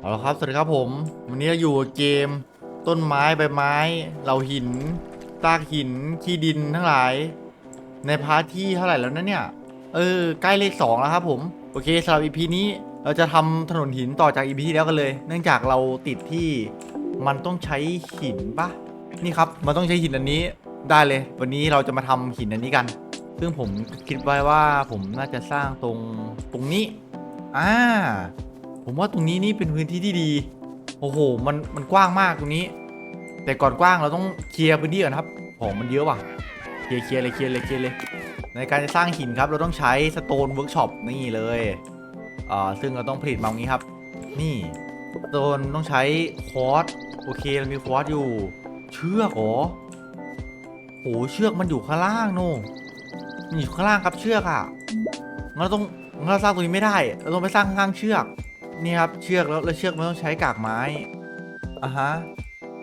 เอาละครับ สวัสดีครับผม วันนี้เราอยู่กับเกม ต้นไม้ใบไม้เหล่าหินซากหินขี้ดินทั้งหลาย ในพาร์ทที่เท่าไหร่แล้วนะเนี่ย เออ ใกล้เลขสองแล้วครับผม โอเคสำหรับ EP นี้เราจะทำถนนหินต่อจาก EP ที่แล้วกันเลย เนื่องจากเราติดที่มันต้องใช้หินปะนี่ครับ มันต้องใช้หินอันนี้ได้เลย วันนี้เราจะมาทำหินอันนี้กัน ซึ่งผมคิดไว้ว่าผมน่าจะสร้างตรงตรงนี้อ่า ผมว่าตรงนี้นี่เป็นพื้นที่ที่ดี โอ้โห มันมันกว้างมากตรงนี้ แต่ก่อนกว้างเราต้องเคลียร์พื้นที่ก่อนครับของมันเยอะว่ะ เคลียร์เคลียร์เลยเคลียร์เลยเคลียร์เลย ในการจะสร้างหินครับเราต้องใช้สโตนเวิร์กช็อปนี่เลยอ่าซึ่งเราต้องผลิตมาอย่างนี้ครับ นี่สโตนต้องใช้คอร์สโอเคเรามีคอร์สอยู่ เชือกเหรอโอ้เชือกมันอยู่ข้างล่างโน่มันอยู่ข้างล่างครับเชือกอะ่ะงั้นเราต้องงั้นเราสร้างตรงนี้ไม่ได้ เราต้องไปสร้างข้างเชือก นี่ครับเชือกแล้วแล้วเชือกมันต้องใช้กากไม้อะฮะ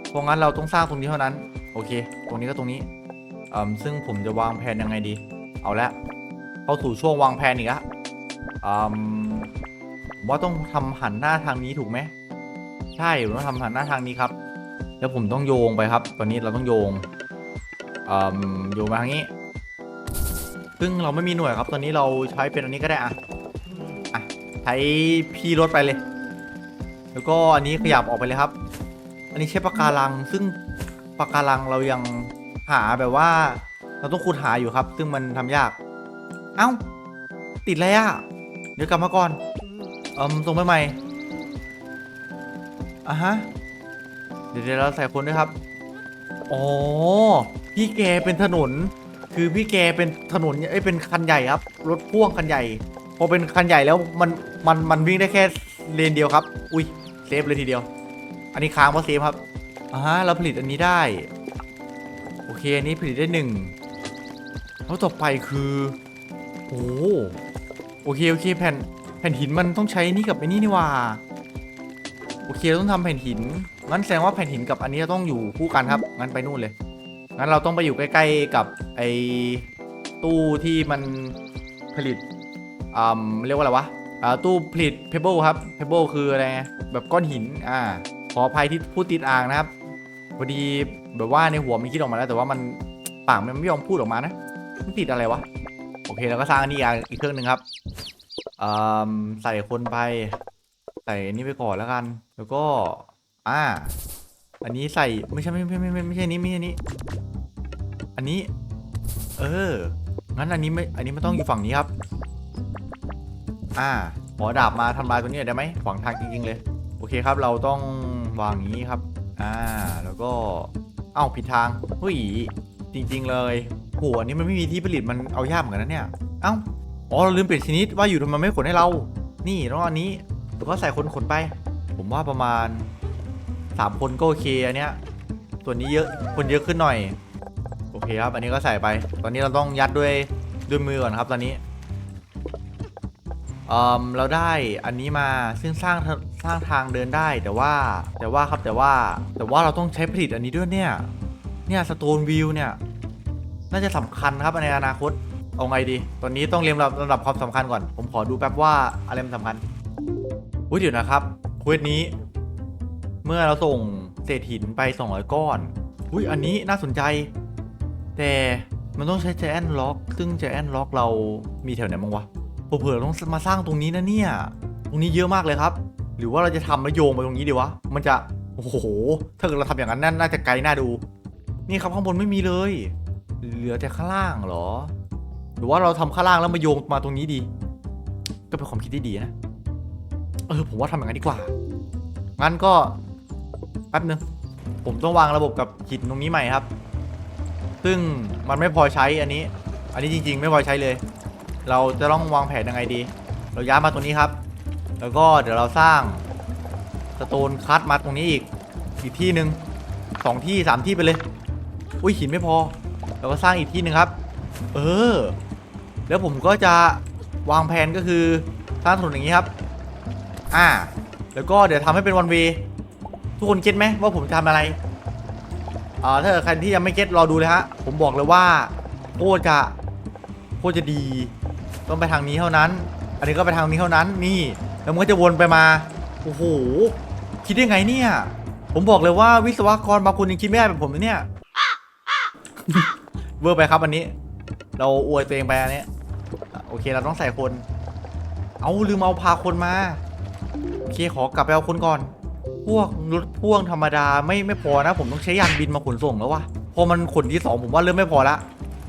เพราะงั้นเราต้องสร้างตรงนี้เท่านั้น โอเค ตรงนี้ก็ตรงนี้อืมซึ่งผมจะวางแผนยังไงดี เอาละเข้าสู่ช่วงวางแผนอีกแล้วอืมว่าต้องทำหันหน้าทางนี้ถูกไหมใช่ผมต้องทำหันหน้าทางนี้ครับ แล้วผมต้องโยงไปครับ ตอนนี้เราต้องโยงอืมโยงมาทางนี้ ซึ่งเราไม่มีหน่วยครับ ตอนนี้เราใช้เป็นอันนี้ก็ได้อะ ช้พี่รถไปเลย แล้วก็อันนี้ขยับออกไปเลยครับ อันนี้ใช้ปาการัง ซึ่งปาการังเรายังหาแบบว่า เราต้องขุดหาอยู่ครับ ซึ่งมันทำยาก เอ้า ติดอะไรอะเดี๋ยวกลับมาก่อนเอิมส่งไปใหม่อะฮะเดี๋ยวเดี๋ยวเราใส่คนด้วยครับ อ๋อ พี่แกเป็นถนน คือพี่แกเป็นถนนเอ้ยเป็นคันใหญ่ครับ รถพ่วงคันใหญ่ พอเป็นคันใหญ่แล้วมัน มันมันวิ่งได้แค่เลนเดียวครับ อุ้ยเซฟเลยทีเดียว อันนี้ค้างเพราะเซฟครับอ่าเราผลิตอันนี้ได้ โอเคอันนี้ผลิตได้หนึ่งแล้วต่อไปคือโอ้โอเคโอเคแผ่นแผ่นหินมันต้องใช้นี่กับไอ้นี่นี่ว่าโอเคเราต้องทำแผ่นหินงั้นแสดงว่าแผ่นหินกับอันนี้ต้องอยู่คู่กันครับงั้นไปนู่นเลยงั้นเราต้องไปอยู่ใกล้ ๆกับไอ้ตู้ที่มันผลิตอ่าเรียกว่าอะไรวะ ตู้ผลิตเพเบิลครับเพเบิลคืออะไรไงแบบก้อนหินอ่าขออภัยที่พูดติดอ่างนะครับพอดีแบบว่าในหัวมันคิดออกมาแล้ว แต่ว่ามันปากมันไม่ยอมพูดออกมานะมันติดอะไรวะโอเคเราก็สร้างอันนี้อีกเครื่องหนึ่งครับอ่าใส่คนไปใส่นนี้ไปก่อนแล้วกัน แล้วก็อ่าอันนี้ใส่ไม่ใช่ไม่ไม่ไม่ไม่ไม่ใช่นี้ไม่ใช่นี้ อันนี้ เอองั้นอันนี้ไม่อันนี้ไม่ต้องอยู่ฝั่งนี้ครับ อ่าหมอดาบมาทำลายตัวนี้ได้ไหมขวางทางจริงๆเลย โอเคครับเราต้องวางอย่างนี้ครับ อ่า แล้วก็เอ้าผิดทางหุ้ยจริง ๆ เลยโหอันนี้มันไม่มีที่ผลิตมันเอายากเหมือนกันนะเนี่ย เอ้าอ๋อเราลืมเปลี่ยนชนิดว่าอยู่ทำไมไม่ขนให้เรา นี่ต้องอันนี้แล้วก็ใส่คนขนไป ผมว่าประมาณสามคนก็โอเคอันเนี้ยส่วนนี้เยอะคนเยอะขึ้นหน่อย โอเคครับ อันนี้ก็ใส่ไป ตอนนี้เราต้องยัดด้วยด้วยมือก่อนครับ ตอนนี้ เออเราได้อันนี้มาซึ่งสร้างสร้างทางเดินได้แต่ว่าแต่ว่าครับแต่ว่าแต่ว่าเราต้องใช้ผลิตอันนี้ด้วยเนี่ยเนี่ยสโตนวิวเนี่ยน่าจะสำคัญครับในอนาคตเอาไงดี ตอนนี้ต้องเรียงลำดับลำดับความสำคัญก่อน ผมขอดูแป๊บว่าอะไรมันสำคัญอุ้ยเดี๋ยวนะครับเควสนี้ เมื่อเราส่งเศษหินไป 200 ก้อนอุ้ยอันนี้น่าสนใจ แต่มันต้องใช้ Giant Lock ซึ่ง Giant Lock เรามีแถวไหนบ้างวะ เผื่อต้องมาสร้างตรงนี้นะเนี่ย ตรงนี้เยอะมากเลยครับ หรือว่าเราจะทำแล้วโยงไปตรงนี้ดีวะ มันจะ โอ้โห ถ้าเกิดเราทำอย่างนั้นน่าจะไกลน่าดู นี่ครับข้างบนไม่มีเลย เหลือแต่ข้างล่างเหรอ หรือว่าเราทำข้างล่างแล้วมาโยงมาตรงนี้ดี ก็เป็นความคิดที่ดีนะ เออผมว่าทำอย่างนั้นดีกว่า งั้นก็แป๊บนึง ผมต้องวางระบบกับหินตรงนี้ใหม่ครับ ซึ่งมันไม่พอใช้อันนี้ อันนี้จริง ๆ ไม่พอใช้เลย เราจะต้องวางแผนยังไงดี เราย้ายมาตรงนี้ครับ แล้วก็เดี๋ยวเราสร้างสโตนคัตมาตรงนี้อีกอีกที่หนึ่งสองที่สามที่ไปเลย อุ้ยหินไม่พอ เราก็สร้างอีกที่หนึ่งครับ เออ แล้วผมก็จะวางแผนก็คือสร้างถนนอย่างนี้ครับ อ่า แล้วก็เดี๋ยวทำให้เป็นวันเวทุกคนเก็ตไหมว่าผมจะทำอะไรอ่าถ้าใครที่ยังไม่เก็ตรอดูเลยฮะ ผมบอกเลยว่าโคตรจะโคตรจะดี ต้องไปทางนี้เท่านั้น อันนี้ก็ไปทางนี้เท่านั้นนี่แล้วมันก็จะวนไปมาโอ้โหคิดได้ไงเนี่ย ผมบอกเลยว่าวิศวกรบางคนยังคิดไม่ได้แบบผมเนี่ยเวอร์ไปครับอันนี้ เราอวยตัวเองไปอันนี้โอเคเราต้องใส่คน เอาลืมเอาพาคนมาโอเคขอกลับไปเอาคนก่อน พวกรถพ่วงธรรมดาไม่ไม่พอนะ ผมต้องใช้ยานบินมาขนส่งแล้ววะพอมันขนที่สองผมว่าเริ่มไม่พอละ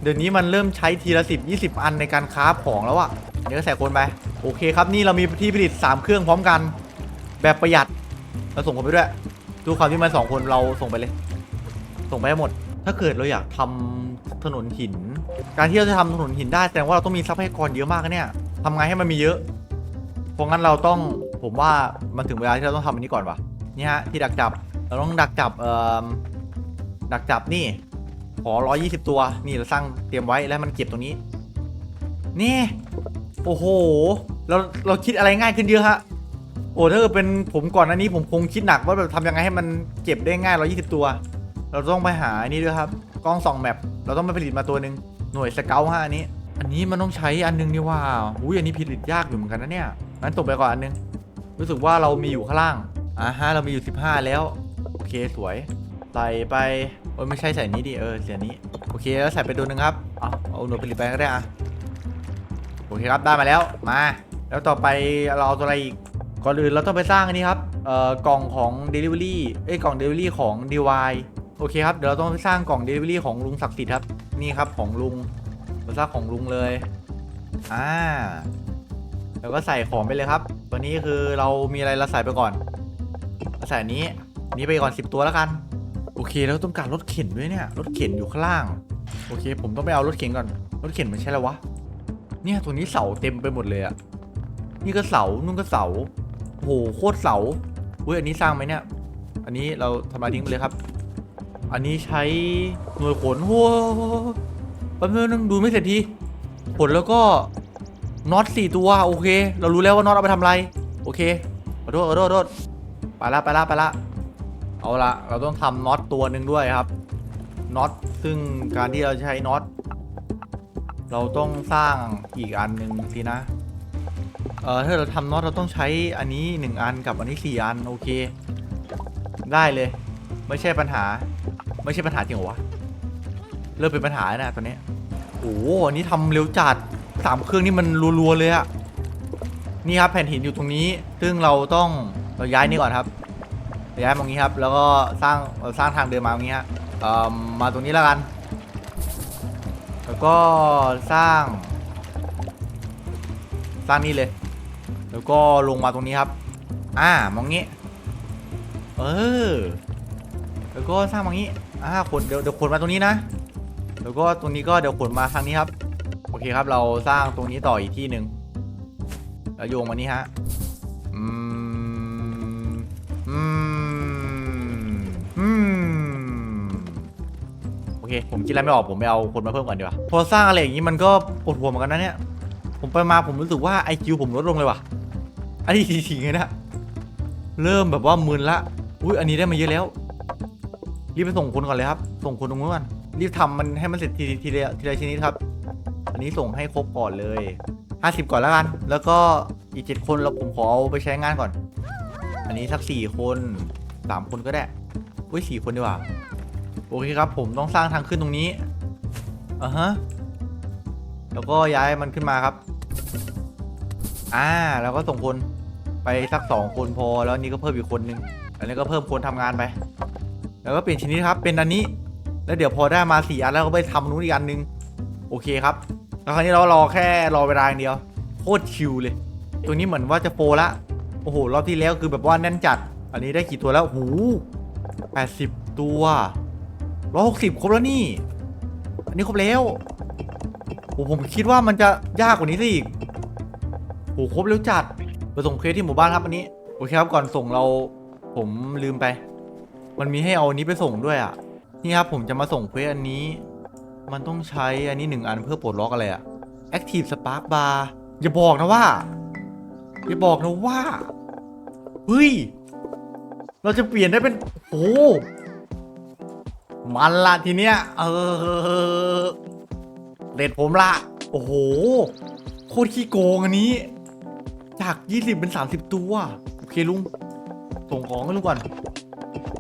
เดี๋ยวนี้มันเริ่มใช้ทีละสิบยี่สิบอันในการค้าของแล้วอะเดี๋ยวก็ใส่คนไป โอเคครับนี่เรามีที่ผลิต 3 เครื่องพร้อมกัน แบบประหยัดเราส่งคนไปด้วยดูความที่มันสองคนเราส่งไปเลย ส่งไปให้หมด ถ้าเกิดเราอยากทำถนนหิน การที่เราจะทำถนนหินได้แสดงว่าเราต้องมีทรัพยากรเยอะมากเนี่ยทำไงให้มันมีเยอะเพราะงั้นเราต้องผมว่ามันถึงเวลาที่เราต้องทำอันนี้ก่อนว่ะนี่ฮะที่ดักจับเราต้องดักจับเอ่อดักจับนี่ ขอ120ตัว นี่เราสร้างเตรียมไว้แล้วมันเก็บตรงนี้ นี่ โอ้โห เราเราคิดอะไรง่ายขึ้นเยอะฮะ โอ้ถ้าเกิดเป็นผมก่อนอันนี้ผมคงคิดหนักว่าแบบทำยังไงให้มันเก็บได้ง่าย120ตัว เราต้องไปหาอันนี้ด้วยครับกล้องส่องแมปเราต้องไปผลิตมาตัวหนึ่งหน่วยสเกลฮะอันนี้ อันนี้มันต้องใช้อันนึงนี่ว่าอุ้ยอันนี้ผลิตยากอยู่เหมือนกันนะเนี่ยงั้นตกไปก่อนอันนึงรู้สึกว่าเรามีอยู่ข้างล่างอ่าฮะเรามีอยู่ 15 แล้ว โอเคสวยใส่ไป อ้ยไม่ใช่ใส่นี้ดิเออเสียนี้โอเคแล้วใส่ไปตัวหนึ่งครับเอาเอาหน่วยผลิตไปก็ได้อะโอเคครับได้มาแล้วมา แล้วต่อไปเราเอาตัวอะไรอีกก่อนอื่นเราต้องไปสร้างอันนี้ครับเอ่อกล่องของ Delivery เอ้ยกล่อง Delivery ของ DY โอเคครับเดี๋ยวเราต้องไปสร้างกล่อง Delivery ของลุงศักดิ์สิทธิ์ครับนี่ครับของลุงเราสร้างของลุงเลยอ่าแล้วก็ใส่ของไปเลยครับ ตัวนี้คือเรามีอะไรเราใส่ไปก่อนเราใส่นี้นี้ไปก่อน 10 ตัวแล้วกัน เคแล้วต้องการรถเข็นด้วยเนี่ยรถเข็นอยู่ข้างล่าง โอเค ผมต้องไปเอารถเข็นก่อน รถเข็นมันใช่แล้ววะเนี่ยตัวนี้เสาเต็มไปหมดเลยอะนี่ก็เสานู่นก็เสาโอ้โหโคตรเสาอุ้ยอันนี้สร้างไหมเนี่ย อันนี้เราทำลายทิ้งไปเลยครับ อันนี้ใช้หน่วยขนโอ้โหแป๊บนึงดูไม่เสร็จทีขนแล้วก็น็อตสี่ตัวโอเค เรารู้แล้วว่าน็อตเอาไปทำอะไร โอเคขอโทษขอโทษขอโทษไปละไปละไปละ เอาละเราต้องทำน็อตตัวหนึ่งด้วยครับน็อตซึ่งการที่เราใช้น็อตเราต้องสร้างอีกอันหนึ่งสินะเออถ้าเราทำน็อตเราต้องใช้อันนี้หนึ่งอันกับอันนี้สี่อันโอเค ได้เลย ไม่ใช่ปัญหา ไม่ใช่ปัญหาจริงเหรอวะเริ่มเป็นปัญหาแล้วนะตอนนี้โอ้โหอันนี้ทำเร็วจัดสามเครื่องนี่มันรัวๆเลยอะนี่ครับแผ่นหินอยู่ตรงนี้ ซึ่งเราต้องเราย้ายนี่ก่อนครับ ย้ายมาตรงนี้ครับ แล้วก็สร้างสร้างทางเดินมาตรงนี้ฮะเอ่อมาตรงนี้แล้วกัน แล้วก็สร้าง สร้างนี่เลย แล้วก็ลงมาตรงนี้ครับ อ่ามองงี้ เออ แล้วก็สร้างมางี้อ่าขนเดี๋ยวเดี๋ยวขนมาตรงนี้นะ แล้วก็ตรงนี้ก็เดี๋ยวขนมาทางนี้ครับ โอเคครับ เราสร้างตรงนี้ต่ออีกที่หนึ่งแล้วโยงมานี่ฮะ เค ผมคิดอะไรไม่ออกผมไปเอาคนมาเพิ่มก่อนดีกว่าพอสร้างอะไรอย่างนี้มันก็ปวดหัวเหมือนกันนะเนี่ย ผมไปมาผมรู้สึกว่า IQ ผมลดลงเลยว่ะ อันนี้จริงๆเลยนะ เริ่มแบบว่ามึนละ อุ้ยอันนี้ได้มาเยอะแล้ว รีบไปส่งคนก่อนเลยครับ ส่งคนตรงนู้นก่อน รีบทำมันให้มันเสร็จทีทีละทีละชนิดครับ อันนี้ส่งให้ครบก่อนเลย50ก่อนแล้วกัน แล้วก็อีก7คนเราผมขอเอาไปใช้งานก่อน อันนี้สัก4คน3คนก็ได้อุ้ย4คนดีกว่า โอเคครับ ผมต้องสร้างทางขึ้นตรงนี้อ่าฮะแล้วก็ย้ายมันขึ้นมาครับ อ่า แล้วก็ส่งคนไปสัก2คนพอ แล้วนี้ก็เพิ่มอีกคนนึงอันนี้ก็เพิ่มคนทำงานไป แล้วก็เปลี่ยนชนิดครับ เป็นอันนี้ แล้วเดี๋ยวพอได้มาสี่อันแล้วก็ไปทำนู้นอีกอันนึง โอเคครับ แล้วคราวนี้เรารอแค่รอเวลาอย่างเดียว โคตรชิลเลย ตัวนี้เหมือนว่าจะโปรละ โอ้โห รอบที่แล้วคือแบบว่าแน่นจัด อันนี้ได้กี่ตัวแล้ว หูแปดสิบตัว ร้อยหกสิบครบแล้วนี่ อันนี้ครบแล้วโอ้ผมคิดว่ามันจะยากกว่านี้ซะอีกโอ้ครบแล้วจัดไปส่งเคสที่หมู่บ้านครับอันนี้ โอเคครับก่อนส่งเราผมลืมไป มันมีให้เอาอันนี้ไปส่งด้วยอะ นี่ครับผมจะมาส่งเควสอันนี้ มันต้องใช้อันนี้หนึ่งอันเพื่อปลดล็อกอะไรอะ Active Spark Bar อย่าบอกนะว่า อย่าบอกนะว่า เฮ้ย เราจะเปลี่ยนได้เป็น โอ้ มันละทีเนี้ย เออเด็ดผมละ โอ้โห โคตรขี้โกงอันนี้ จาก 20 เป็น 30 ตัว โอเคลุง ส่งของให้ลุงก่อน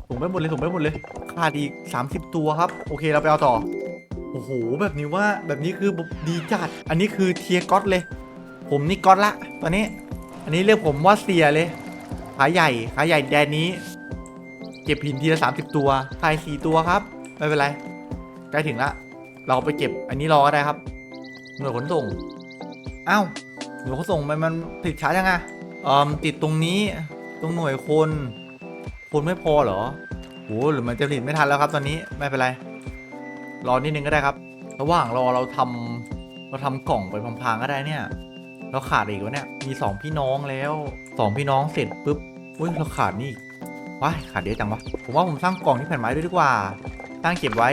ส่งไปหมดเลย ส่งไปหมดเลย ขาดอีก 30 ตัวครับ โอเคเราไปเอาต่อ โอ้โห แบบนี้ว่าแบบนี้คือดีจัด อันนี้คือเทียร์ก๊อตเลย ผมนี่ก๊อตละ ตอนนี้ อันนี้เรียกผมว่าเสียเลย ขาใหญ่ ขาใหญ่แดนนี้ เก็บหินทีละ 30 ตัวขาย4ตัวครับ ไม่เป็นไรใกล้ถึงละ เราไปเก็บอันนี้รอก็ได้ครับ หน่วยขนส่งอ้าวหน่วยขนส่งมันมันติดช้ายังไงอืมติดตรงนี้ตรงหน่วยคน คนไม่พอเหรอโหหรือมันจะผลิตไม่ทันแล้วครับ ตอนนี้ไม่เป็นไร รอนิดนึงก็ได้ครับ ระหว่างรอเราทำเราทำกล่องไปพลางๆก็ได้เนี่ย เราขาดอีกวะเนี่ยมีสองพี่น้องแล้วสองพี่น้องเสร็จปุ๊บอุ้ยเราขาดนี่ว้ายขาดเยอะจังวะผมว่าผมสร้างกล่องที่แผ่นไม้ด้วยดีกว่า ตั้งเก็บไว้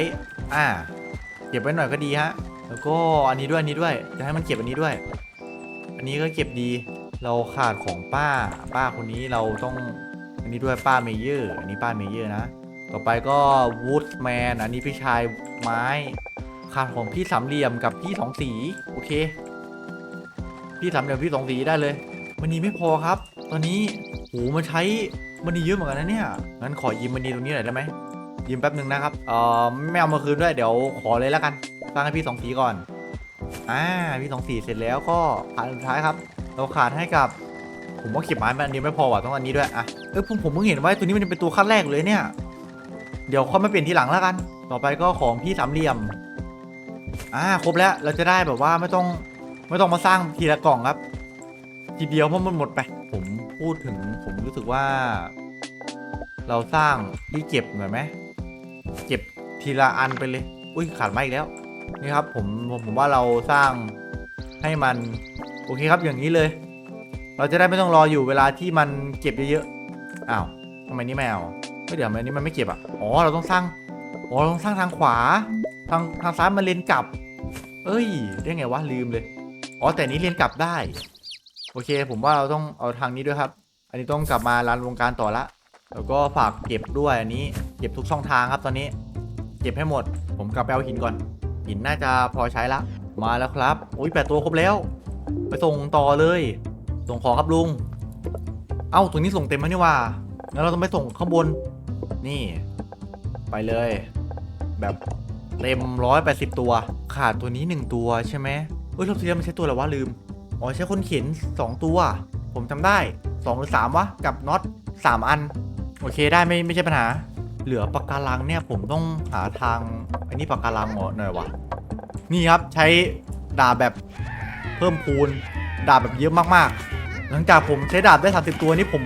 อ่า เก็บไว้หน่อยก็ดีฮะ แล้วก็อันนี้ด้วยอันนี้ด้วย จะให้มันเก็บอันนี้ด้วย อันนี้ก็เก็บดี เราขาดของป้า ป้าคนนี้เราต้อง อันนี้ด้วยป้าเมเยอร์ อันนี้ป้าเมเยอร์นะ ต่อไปก็วูดแมน อันนี้พี่ชายไม้ ขาดของพี่สามเหลี่ยมกับพี่สองสี โอเค พี่สามเหลี่ยมพี่สองสีได้เลย มันนีไม่พอครับ ตอนนี้โหมันใช้มันนีเยอะเหมือนกันนะเนี่ย งั้นขอยืมมันนีตรงนี้หน่อยได้ไหม ยืมแป๊บหนึ่งนะครับ เอ่อไม่เอามาคืนด้วยเดี๋ยวขอเลยแล้วกันสร้างให้พี่สองสีก่อน อ่าพี่สองสีเสร็จแล้วก็ผ่านสุดท้ายครับ เราขาดให้กับ ผมว่าเก็บไม้มันอันนี้ไม่พอว่ะต้องอันนี้ด้วยอะเออผมผมเพิ่งเห็นว่าตัวนี้มันจะเป็นตัวขั้นแรกเลยเนี่ย เดี๋ยวค่อยมาเปลี่ยนทีหลังแล้วกัน ต่อไปก็ของพี่สามเหลี่ยม อ่าครบแล้วเราจะได้แบบว่าไม่ต้องไม่ต้องมาสร้างทีละกล่องครับ ทีเดียวเพราะมันหมดไป ผมพูดถึงผมรู้สึกว่า เราสร้างที่เก็บหน่อยไหม เก็บทีละอันไปเลย อุ้ยขาดไม้อีกแล้ว นี่ครับผมผมผมว่าเราสร้างให้มัน โอเคครับอย่างนี้เลย เราจะได้ไม่ต้องรออยู่เวลาที่มันเก็บเยอะๆอ้าวทำไมนี่ไม่เอาเฮ้ยเดี๋ยวทำไมนี่มันไม่เก็บอะอ๋อเราต้องสร้างอ๋อเราต้องสร้างทางขวา ทางทางซ้ายมันเลนกลับ เอ้ยได้ไงวะลืมเลยอ๋อแต่นี้เลนกลับได้ โอเค ผมว่าเราต้องเอาทางนี้ด้วยครับ อันนี้ต้องกลับมารันวงการต่อละ แล้วก็ฝากเก็บด้วยอันนี้ เก็บทุกช่องทางครับตอนนี้เก็บให้หมด ผมกลับไปเอาหินก่อน หินน่าจะพอใช้ละ มาแล้วครับโอ้ยแปดตัวครบแล้ว ไปส่งต่อเลย ส่งของครับลุง เอ้าตรงนี้ส่งเต็มแล้วนี่ว่างั้นเราต้องไปส่งข้างบน นี่ ไปเลย แบบเต็มร้อยแปดสิบตัว ขาดตัวนี้หนึ่งตัวใช่ไหมเอ้ยรอบที่แล้วมันใช้ตัวอะไรวะลืมอ๋อใช้คนเข็นสองตัว ผมจำได้สองหรือสามวะกับน็อตสามอัน โอเคได้ไม่ไม่ใช่ปัญหา เหลือปากการังเนี่ยผมต้องหาทางไอ้นี่ปากการังเหรอหน่อยวะนี่ครับใช้ดาบแบบเพิ่มพูนดาบแบบเยอะมากๆ หลังจากผมใช้ดาบได้ 30 ตัวนี่ผม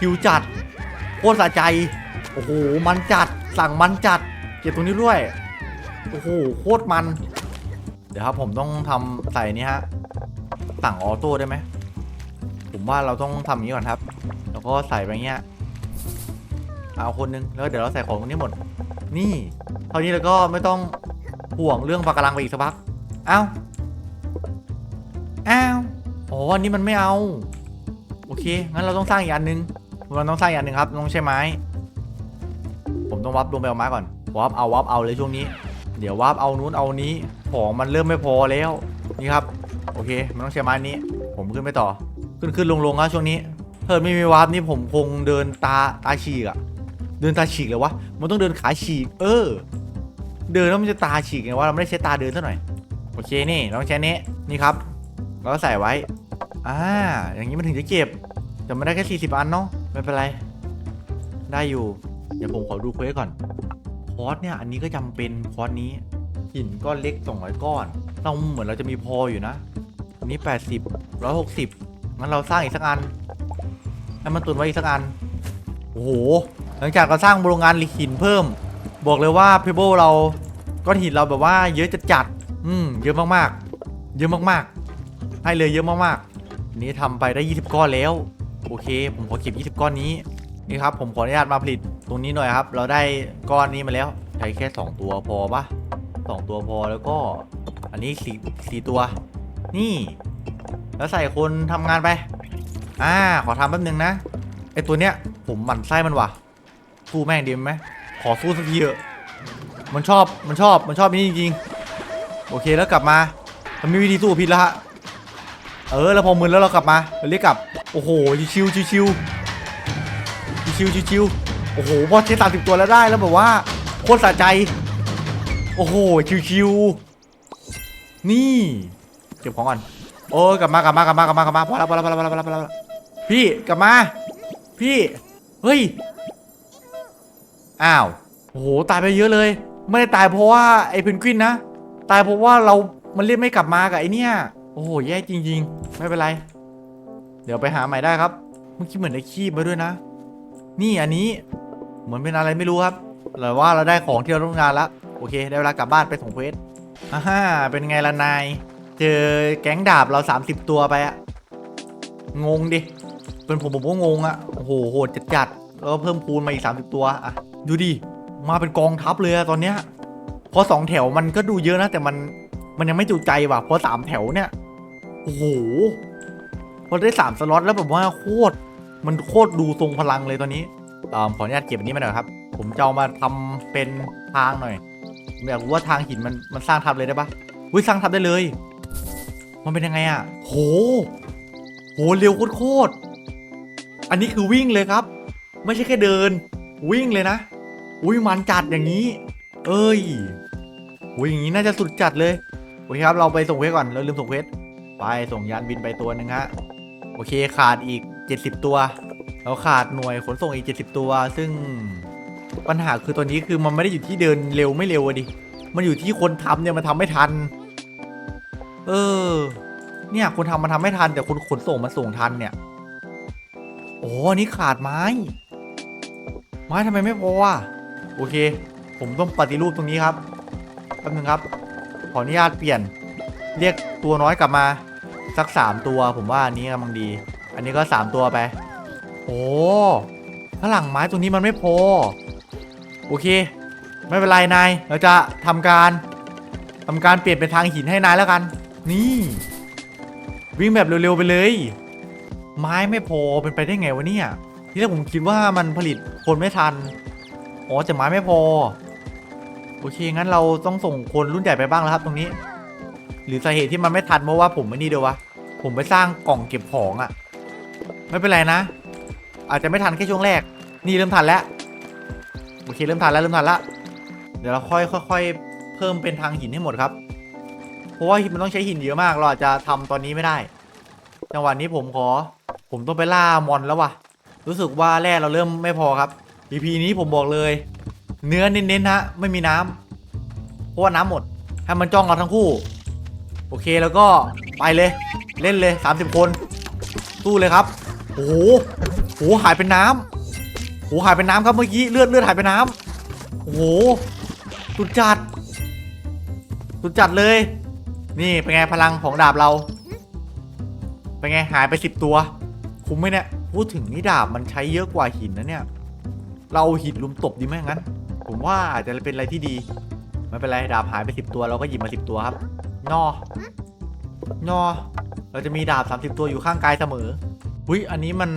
ฮิวจัดโคตรสะใจโอ้โหมันจัดสั่งมันจัด เก็บตรงนี้ด้วยโอ้โหโคตรมัน เดี๋ยวครับผมต้องทำใส่นี่ฮะสั่งออโต้ได้ไหมผมว่าเราต้องทำอย่างนี้ก่อนครับ แล้วก็ใส่ไปเงี้ย เอาคนนึงแล้วเดี๋ยวเราใส่ของตรงนี้หมด นี่เท่านี้แล้วก็ไม่ต้องห่วงเรื่องปากการังไปอีกสักพักเอ้าอ้าวอ๋ออันนี้มันไม่เอา โอเค งั้นเราต้องสร้างอีกอันนึงเราต้องสร้างอีกอันนึงครับต้องใช้ไม้ ผมต้องวับลงไปเอาไม้ก่อนวับเอาวับเอาเลยช่วงนี้ เดี๋ยววับเอานู้นเอานี้ ของมันเริ่มไม่พอแล้ว นี่ครับ โอเค มันต้องใช้ไม้นี้ ผมขึ้นไปต่อ ขึ้นขึ้นลงลงครับช่วงนี้เพิ่มไม่มีวับนี่ผมคงเดินตาตาฉีกอะ เดินตาฉีกเลยวะ มันต้องเดินขาฉีก เออ เดินแล้วมันจะตาฉีกไงว่าเราไม่ได้ใช้ตาเดินซะหน่อย โอเคนี่น้องใช้นี้นี่ครับ เราก็ใส่ไว้ อ่า อย่างนี้มันถึงจะเก็บ แต่ไม่ได้แค่ 40 อันเนาะ ไม่เป็นไร ได้อยู่ เดี๋ยวผมขอดูเควสก่อนคอร์สเนี่ย อันนี้ก็จำเป็นคอร์สนี้ หินก้อนเล็ก200ก้อน เราเหมือนเราจะมีพออยู่นะ อันนี้ 80 160งั้นเราสร้างอีกสักอันให้มันตุนไว้อีกสักอัน โอ้โห หลังจากเราสร้างโรงงานหินเพิ่ม บอกเลยว่าเพเบิลเราก้อนหินเราแบบว่าเยอะจัดจัด อืมเยอะมากๆ เยอะมากๆ ให้เลยเยอะมากๆ นี้ทำไปได้ 20 ก้อนแล้ว โอเค ผมขอเก็บ 20 ก้อนนี้ นี่ครับ ผมขออนุญาตมาผลิตตรงนี้หน่อยครับ เราได้ก้อนนี้มาแล้ว ใช้แค่ 2 ตัวพอปะสองตัวพอแล้วก็ อันนี้สี่สี่ตัว นี่ แล้วใส่คนทำงานไป อ่า ขอทำแป๊บนึงนะ ไอตัวเนี้ย ผมหมั่นไส้มันว่ะ สู้แม่งดีไหมขอสู้สักทีเถอะมันชอบมันชอบมันชอบนี่จริงๆโอเคแล้วกลับมามันมีวิธีสู้พิษแล้วฮะเออแล้วพอมึนแล้วเรากลับมาเรียกกลับโอ้โหชิวๆชิวๆชิวชิวโอ้โหพอเทสสามสิบตัวแล้วได้แล้วแบบว่าโคตรสะใจ โอ้โหชิวๆนี่เก็บของก่อนโอ้กลับมากลับมากลับมากลับมากลับมาพอแล้วพอแล้วพอแล้วพอแล้วพอแล้วพี่กลับมา พี่เฮ้ย อ้าวโอ้โหตายไปเยอะเลย ไม่ได้ตายเพราะว่าไอ้เพนกวินนะ ตายเพราะว่าเรา มันเรียกไม่กลับมากับไอ้เนี่ยโอ้โหแย่จริง ๆ ไม่เป็นไร เดี๋ยวไปหาใหม่ได้ครับเมื่อกี้เหมือนได้คีบมาด้วยนะ นี่อันนี้เหมือนเป็นอะไรไม่รู้ครับแต่ว่าเราได้ของที่เราต้องการแล้วโอเค ได้เวลากลับบ้านไปส่งเควสอ่าฮ่าเป็นไงล่ะนาย เจอแก๊งดาบเรา 30 ตัวไปอะงงดิ เป็นผมผมก็งงอะโอ้โหโหดจัดๆแล้วก็เพิ่มคูณมาอีก 30 ตัวอะ ดูดิ มาเป็นกองทัพเลยอะตอนเนี้ยเพราะสองแถวมันก็ดูเยอะนะ แต่มันมันยังไม่จุใจว่ะเพราะสามแถวเนี่ยโอ้โหพอได้สามสล็อตแล้วแบบว่าโคตรมันโคตรดูทรงพลังเลยตอนนี้อ่าขออนุญาตเก็บอันนี้มาหน่อยครับ ผมจะเอามาทำเป็นทางหน่อยอยากรู้ว่าทางหินมันมันสร้างทับเลยได้ปะอุ้ยสร้างทับได้เลย มันเป็นยังไงอะโหโหเร็วโคตรอันนี้คือวิ่งเลยครับ ไม่ใช่แค่เดิน วิ่งเลยนะ อุ้ยมันจัดอย่างนี้ เอ้ยอุ้ยอย่างนี้น่าจะสุดจัดเลยโอเคครับเราไปส่งเควสก่อนเราลืมส่งเควสไปส่งยานบินไปตัวหนึ่งฮะโอเคขาดอีก 70 ตัวเราขาดหน่วยขนส่งอีก 70 ตัว ซึ่งปัญหาคือตอนนี้คือมันไม่ได้อยู่ที่เดินเร็วไม่เร็วอะดิมันอยู่ที่คนทำเนี่ยมันทำไม่ทัน เออ เนี่ยคนทำมันทำไม่ทันแต่คนขนส่งมันส่งทันเนี่ยโอ้อันนี้ขาดไม้ ไม้ทำไมไม่พออะ โอเค ผมต้องปฏิรูปตรงนี้ครับแป๊บนึงครับ ขออนุญาตเปลี่ยน เรียกตัวน้อยกลับมา สักสามตัว ผมว่าอันนี้กำลังดี อันนี้ก็สามตัวไป โอ้ถ้าหลังไม้ตรงนี้มันไม่พอ โอเค ไม่เป็นไรนาย เราจะทำการทำการเปลี่ยนเป็นทางหินให้นายแล้วกัน นี่ วิ่งแบบเร็วๆไปเลย ไม้ไม่พอเป็นไปได้ไงวะเนี่ยที่แรกผมคิดว่ามันผลิตคนไม่ทัน อ๋อแต่ไม้ไม่พอ โอเค งั้นเราต้องส่งคนรุ่นใหญ่ไปบ้างแล้วครับตรงนี้ หรือสาเหตุที่มันไม่ทันเพราะว่าผมไม่นี่เดียววะ ผมไปสร้างกล่องเก็บของอะ่ะ ไม่เป็นไรนะ อาจจะไม่ทันแค่ช่วงแรก นี่เริ่มทันแล้ว โอเคเริ่มทันแล้วเริ่มทันแล้วเดี๋ยวเราค่อยค่อยๆเพิ่มเป็นทางหินให้หมดครับ เพราะว่ามันต้องใช้หินเยอะมาก เราอาจจะทำตอนนี้ไม่ได้ จังหวะนี้ผมขอ ผมต้องไปล่ามอนแล้วว่ะ รู้สึกว่าแร่เราเริ่มไม่พอครับ EP นี้ผมบอกเลย เนื้อเน้นๆฮะไม่มีน้ำเพราะว่าน้ำหมด ให้มันจ้องเราทั้งคู่ โอเคแล้วก็ไปเลย เล่นเลย 30 คนสู้เลยครับโอ้โหโอ้หหายเป็นน้ำโอ้โหหายเป็นน้ำครับเมื่อกี้เลือดเลือดหายเป็นน้ำโอ้โหสุดจัดสุดจัดเลย นี่เป็นไงพลังของดาบเรา เป็นไงหายไปสิบตัว คุ้มไหมเนี่ย พูดถึงนี่ดาบมันใช้เยอะกว่าหินนะเนี่ย เราเอาหินลุมตบดีไหมงั้น ผมว่าอาจจะเป็นอะไรที่ดี ไม่เป็นไรดาบหายไปสิบตัวเราก็หยิบมาสิบตัวครับ นอ นอ เราจะมีดาบ30ตัวอยู่ข้างกายเสมออุ้ยอันนี้มัน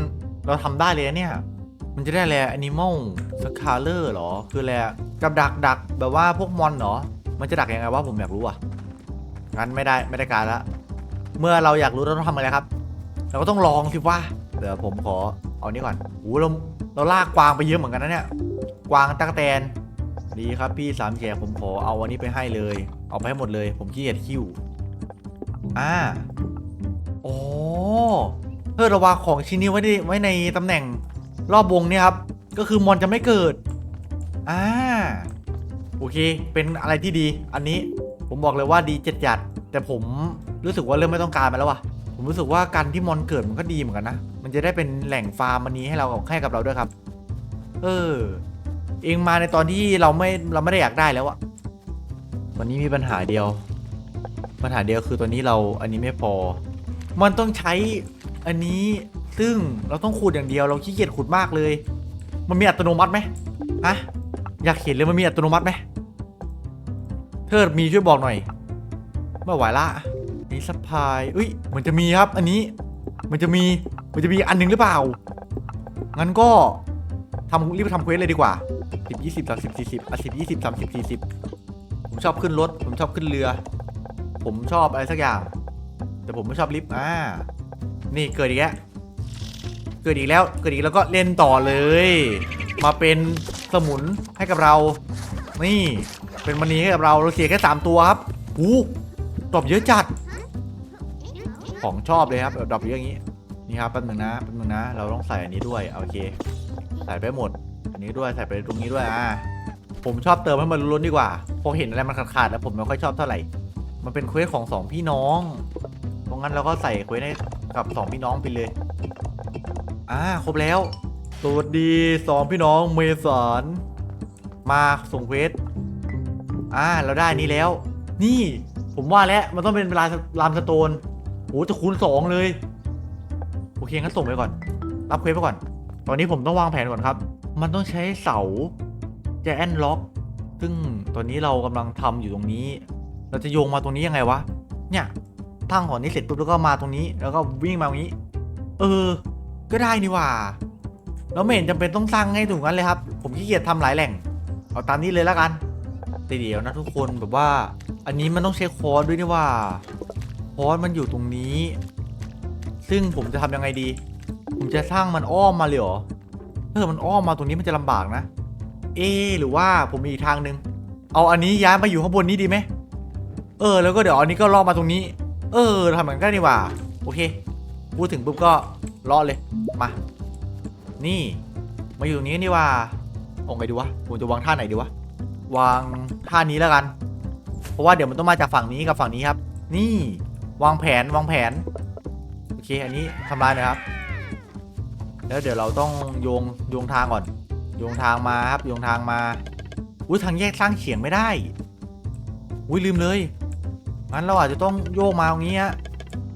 เราทำได้เลยนะเนี่ย มันจะได้อะไร Animal Scaler เหรอ คืออะไรอะกับดักดักแบบว่าพวกมอนเหรอ มันจะดักยังไงวะผมอยากรู้อะ งั้นไม่ได้ไม่ได้การละ เมื่อเราอยากรู้เราต้องทำอะไรครับ เราก็ต้องลองสิว่า เดี๋ยวผมขอเอานี่ก่อนโอ้เรา เราลากกวางไปเยอะเหมือนกันนะเนี่ย กวางตั๊กแตน ดีครับพี่สามแฉกผมขอเอาอันนี้ไปให้เลย เอาไปให้หมดเลย ผมขี้เกียจคิวอ่าโอ้เพื่อระวางของชิ้นนี้ไว้ในไว้ในตำแหน่งรอบวงเนี่ยครับ ก็คือมอนจะไม่เกิด อ่า โอเค เป็นอะไรที่ดี อันนี้ผมบอกเลยว่าดีเจ็ดจัด แต่ผมรู้สึกว่าเริ่มไม่ต้องการมันแล้วว่ะ ผมรู้สึกว่าการที่มอนเกิดมันก็ดีเหมือนกันนะ มันจะได้เป็นแหล่งฟาร์มมันนี้ให้เราให้กับเราด้วยครับ เออ เองมาในตอนที่เราไม่เราไม่ได้อยากได้แล้วอะตอนนี้มีปัญหาเดียว ปัญหาเดียวคือตอนนี้เราอันนี้ไม่พอ มันต้องใช้อันนี้ซึ่งเราต้องขุดอย่างเดียวเราขี้เกียจขุดมากเลย มันมีอัตโนมัติไหมฮะอยากเห็นเลยมันมีอัตโนมัติไหมเธอมีช่วยบอกหน่อยไม่ไหวละ นี่สปายอุ้ยมันจะมีครับ อันนี้มันจะมีมันจะมีอันหนึงหรือเปล่า งั้นก็ทำรีบไปทำเควสเลยดีกว่าสิบยี่สิบสามสิบสี่สิบอะสิบยี่สิบสามสิบสี่สิบผมชอบขึ้นรถ ผมชอบขึ้นเรือ ผมชอบอะไรสักอย่าง แต่ผมไม่ชอบลิฟต์อ่านี่เกิดอีกแล้วเกิดอีกแล้วเกิดอีกแล้วก็เล่นต่อเลย มาเป็นสมุนให้กับเรา นี่ เป็นมณีให้กับเราเราเสียแค่สามตัวครับอู้ดรอปเยอะจัด ของชอบเลยครับแบบดรอปเยอะอย่างนี้นี่ครับแป๊บหนึงนะแป๊บหนึงนะ เราต้องใส่อันนี้ด้วยโอเค ใส่ไปหมด อันนี้ด้วยใส่ไปตรงนี้ด้วยอ่าผมชอบเติมให้มันล้นดีกว่าพอเห็นอะไรมันขาดๆแล้วผมไม่ค่อยชอบเท่าไหร่ มันเป็นเควสของสองพี่น้องเพราะงั้นเราก็ใส่เควสให้กับสองพี่น้องไปเลยอ่าครบแล้วสวัสดีสองพี่น้องเมสันมาส่งเควสอ่าเราได้นี้แล้ว นี่ผมว่าแล้วมันต้องเป็นลายลามสโตน โหจะคูณสองเลย โอเคงั้นส่งไปก่อน รับเควสไปก่อน ตอนนี้ผมต้องวางแผนก่อนครับ มันต้องใช้เสาแจแอนล็อก ซึ่งตอนนี้เรากำลังทำอยู่ตรงนี้ เราจะโยงมาตรงนี้ยังไงวะ เนี่ยตั้งหอนี้เสร็จปุ๊บแล้วก็มาตรงนี้ แล้วก็วิ่งมาตรงนี้ เออ ก็ได้นี่ว่าแล้วไม่เห็นจำเป็นต้องสร้างให้ถูกกันเลยครับ ผมขี้เกียจทำหลายแหล่ง เอาตามนี้เลยแล้วกันแต่เดี๋ยวนะทุกคนแบบว่า อันนี้มันต้องใช้คอร์สด้วยนี่ว่า อสมันอยู่ตรงนี้ ซึ่งผมจะทำยังไงดี ผมจะสร้างมันอ้อมมาเลยเหรอถ้าเกิดมันอ้อมมาตรงนี้มันจะลำบากนะ เอหรือว่าผมมีอีกทางหนึ่งเอาอันนี้ย้ายมาอยู่ข้างบนนี้ดีไหมเออ แล้วก็เดี๋ยวอันนี้ก็ล่อมาตรงนี้ เออทำเหมือนกันดีกว่า โอเค พูดถึงปุ๊บก็ล่อเลย มา นี่ มาอยู่ตรงนี้นี่ว่าเอาไงดีวะ ผมจะวางท่าไหนดีวะ วางท่านี้แล้วกัน เพราะว่าเดี๋ยวมันต้องมาจากฝั่งนี้กับฝั่งนี้ครับ นี่ วางแผนวางแผน โอเค อันนี้ทำลายนะครับ แล้วเดี๋ยวเราต้องโยงโยงทางก่อน โยงทางมาครับ โยงทางมา อุ้ยทางแยกสร้างเฉียงไม่ได้ อุ้ยลืมเลย งั้นเราอาจจะต้องโยกมาตรงนี้ฮะ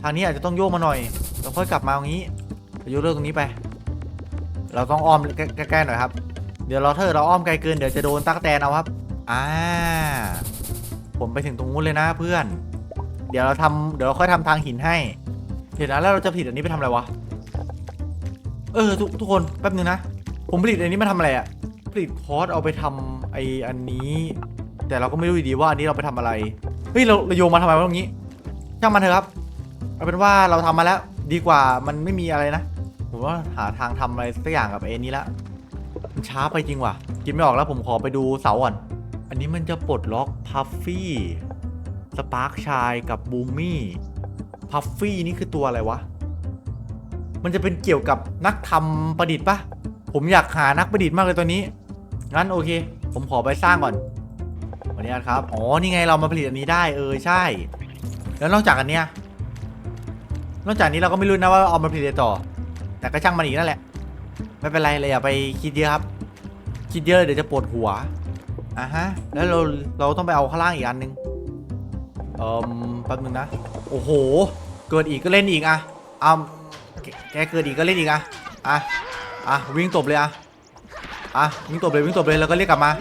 ทางนี้อาจจะต้องโยกมาหน่อยแล้วค่อยกลับมาตรงนี้ไปโยกเลิกตรงนี้ไป เราต้องอ้อมใกล้ๆหน่อยครับ เดี๋ยวเราถ้าเกิดเราอ้อมไกลเกินเดี๋ยวจะโดนตั๊กแตนเอาครับ อ่า ผมไปถึงตรงนู้นเลยนะเพื่อน ดี๋ยวเราทำเดี๋ยวเราค่อยทำทางหินให้ เดี๋ยวนะแล้วเราจะผลิตอันนี้ไปทำอะไรวะ เออทุกทุกคนแป๊บนึงนะ ผมผลิตอันนี้มาทำอะไรอะผลิตคอร์สเอาไปทำไออันนี้ แต่เราก็ไม่รู้ดีว่าอันนี้เราไปทำอะไร เฮ้ยเราเราโยงมาทำไมวะตรงนี้ ช่างมันเถอะครับ เอาเป็นว่าเราทำมาแล้วดีกว่ามันไม่มีอะไรนะ ผมว่าหาทางทำอะไรสักอย่างกับไอ้นี้ละ มันช้าไปจริงว่ะคิดไม่ออกแล้วผมขอไปดูเสาก่อน อันนี้มันจะปลดล็อกพัฟฟี่ สปาร์คชายกับบูมี่พัฟฟี่นี่คือตัวอะไรวะ มันจะเป็นเกี่ยวกับนักทำประดิษฐ์ปะผมอยากหานักประดิษฐ์มากเลยตัวนี้ งั้นโอเค ผมขอไปสร้างก่อนวันนี้ครับ อ๋อ นี่ไงเรามาผลิตอันนี้ได้เออใช่ แล้วนอกจากอันเนี้ย นอกจากนี้เราก็ไม่รู้นะว่าเอามาผลิตอะไรต่อ แต่ก็ช่างมันอีกนั่นแหละ ไม่เป็นไรเลยอย่าไปคิดเยอะครับ คิดเยอะเดี๋ยวจะปวดหัวอะฮะ แล้วเราเราต้องไปเอาข้างล่างอีกอันนึง เอ่อแป๊บนึงนะ โอ้โห เกิดอีกก็เล่นอีกอะอะแกเกิดอีกก็เล่นอีกอะอะอะวิ่งตบเลยอะอะวิ่งตบเลยวิ่งตบเลยแล้วก็เรียกกลับมา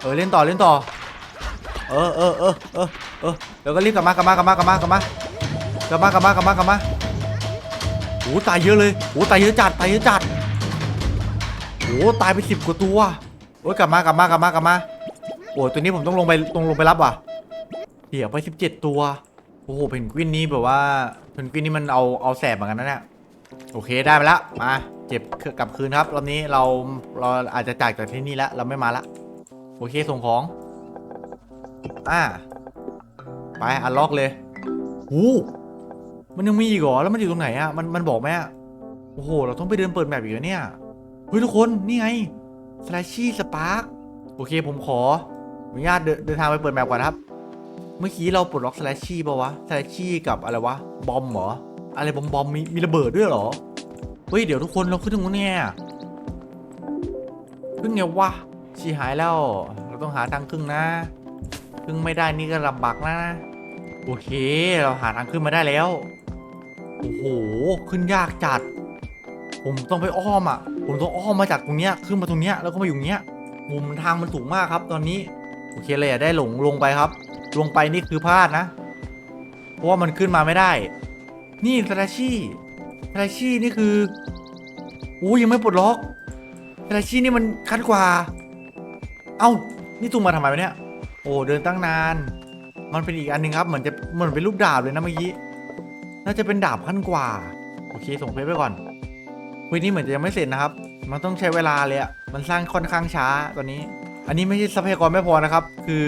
เออเล่นต่อเล่นต่อ เออเออเออเออเออแล้วก็รีบกลับมากลับมากลับมากลับมากลับมากลับมากลับมากลับมากลับมาโอ้ตายเยอะเลยโอ้ตายเยอะจัดตายเยอะจัดโอ้ตายไปสิบกว่าตัวโอ้ยกลับมากลับมากลับมากลับมาโอ้ตัวนี้ผมต้องลงไปตรงลงไปรับว่ะ เดี๋ยวไปสิบเจ็ดตัว โอ้โหเพนกวินนี้แบบว่าเพนกวินนี่มันเอาเอาแสบเหมือนกันนะเนี่ย โอเคได้ไปแล้วมาเจ็บกลับคืนครับรอบนี้เราเราอาจจะจากจากที่นี่แล้วเราไม่มาละโอเคส่งของ อ่า ไปอันล็อกเลยหูมันยังมีอีกเหรอแล้วมันอยู่ตรงไหนอะมันมันบอกไหมอะโอ้โห เราต้องไปเดินเปิดแมปอีกแล้วเนี่ยเฮ้ยทุกคนนี่ไงสไลชี่สปาร์กโอเคผมขออนุญาตเดินทางไปเปิดแมปก่อนครับ เมื่อกี้เราปลดล็อกสไลชี่ป่าวะสไลชี่กับอะไรวะ บอมเหรอ อะไรบอมบอมมีมีระเบิดด้วยเหรอ เฮ้ย เดี๋ยวทุกคนเราขึ้นตรงนู้นเนี่ยขึ้นไงวะชีหายแล้ว เราต้องหาทางขึ้นนะ ขึ้นไม่ได้นี่ก็ลำบากนะ โอเค เราหาทางขึ้นมาได้แล้ว โอ้โห ขึ้นยากจัด ผมต้องไปอ้อมอะ ผมต้องอ้อมมาจากตรงเนี้ย ขึ้นมาตรงเนี้ย แล้วก็มาอยู่เนี้ยมุมทางมันสูงมากครับ ตอนนี้ โอเคเลยอะได้หลงลงไปครับ ลงไปนี่คือพลาดนะ เพราะว่ามันขึ้นมาไม่ได้ นี่สแลชชี่สแลชชี่นี่คือโอ้ยังไม่ปลดล็อกสแลชชี่นี่มันคัดกว่า เอ้า นี่ตุ้มมาทำไมวะเนี่ย โอ้เดินตั้งนาน มันเป็นอีกอันหนึ่งครับ เหมือนจะเหมือนเป็นรูปดาบเลยนะเมื่อกี้ น่าจะเป็นดาบขั้นกว่า โอเคส่งเพจไปก่อนวินี้เหมือนจะยังไม่เสร็จนะครับ มันต้องใช้เวลาเลยอะมันสร้างค่อนข้างช้าตอนนี้ อันนี้ไม่ใช่ทรัพยากรไม่พอนะครับ คือ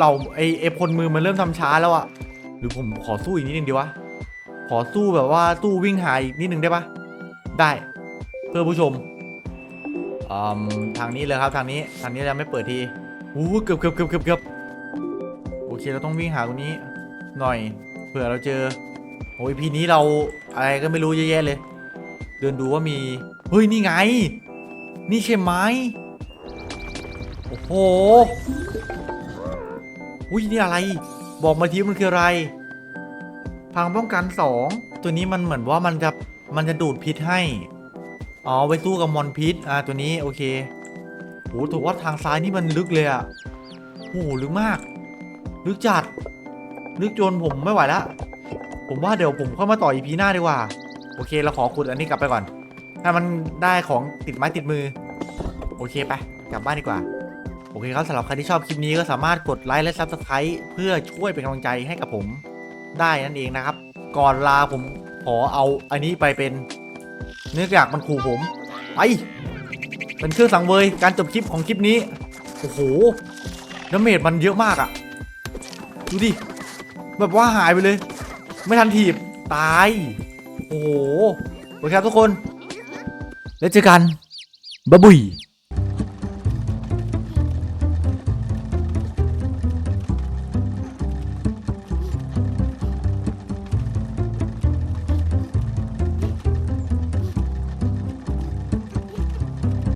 เราไอเอฟคนมือมันเริ่มทำช้าแล้วอะหรือผมขอสู้อีกนิดนึงดีวะ ขอสู้แบบว่าสู้วิ่งหายอีกนิดนึงได้ปะได้ เพื่อผู้ชมอืมทางนี้เลยครับทางนี้ทางนี้ยังไม่เปิดทีอู้เกือบเกือบเกือบเกือบเกือบโอเคเราต้องวิ่งหาตรงนี้หน่อยเผื่อเราเจอโอ้ยพีนี้เราอะไรก็ไม่รู้เยอะแยะเลย เดินดูว่ามีเฮ้ยนี่ไง นี่ใช่ไหมโอ้โห อุ้ยนี่อะไร บอกมาทีมันคืออะไร พังป้องกันสองตัวนี้มันเหมือนว่ามันจะมันจะดูดพิษให้ อ๋อไว้สู้กับมอนพิษ อ่าตัวนี้โอเคโหถือว่าทางซ้ายนี่มันลึกเลยอะโอ้โหลึกมาก ลึกจัด ลึกจนผมไม่ไหวล้วผมว่าเดี๋ยวผมเข้ามาต่ออีพีหน้าดีกว่า โอเคเราขอขุดอันนี้กลับไปก่อน ถ้ามันได้ของติดไม้ติดมือ โอเคไป กลับบ้านดีกว่า โอเคครับสำหรับใครที่ชอบคลิปนี้ก็สามารถกดไลค์และซับสไครต์เพื่อช่วยเป็นกำลังใจให้กับผมได้นั่นเองนะครับ ก่อนลาผมขอเอาอันนี้ไปเป็น เนื่องจากมันขู่ผมไปเป็นเครื่องสังเวยการจบคลิปของคลิปนี้ โอ้โหดาเมจมันเยอะมากอะดูดิ แบบว่าหายไปเลย ไม่ทันถีบ ตาย โอ้โหโอเคครับทุกคน แล้วเจอกันบ๊ายบุย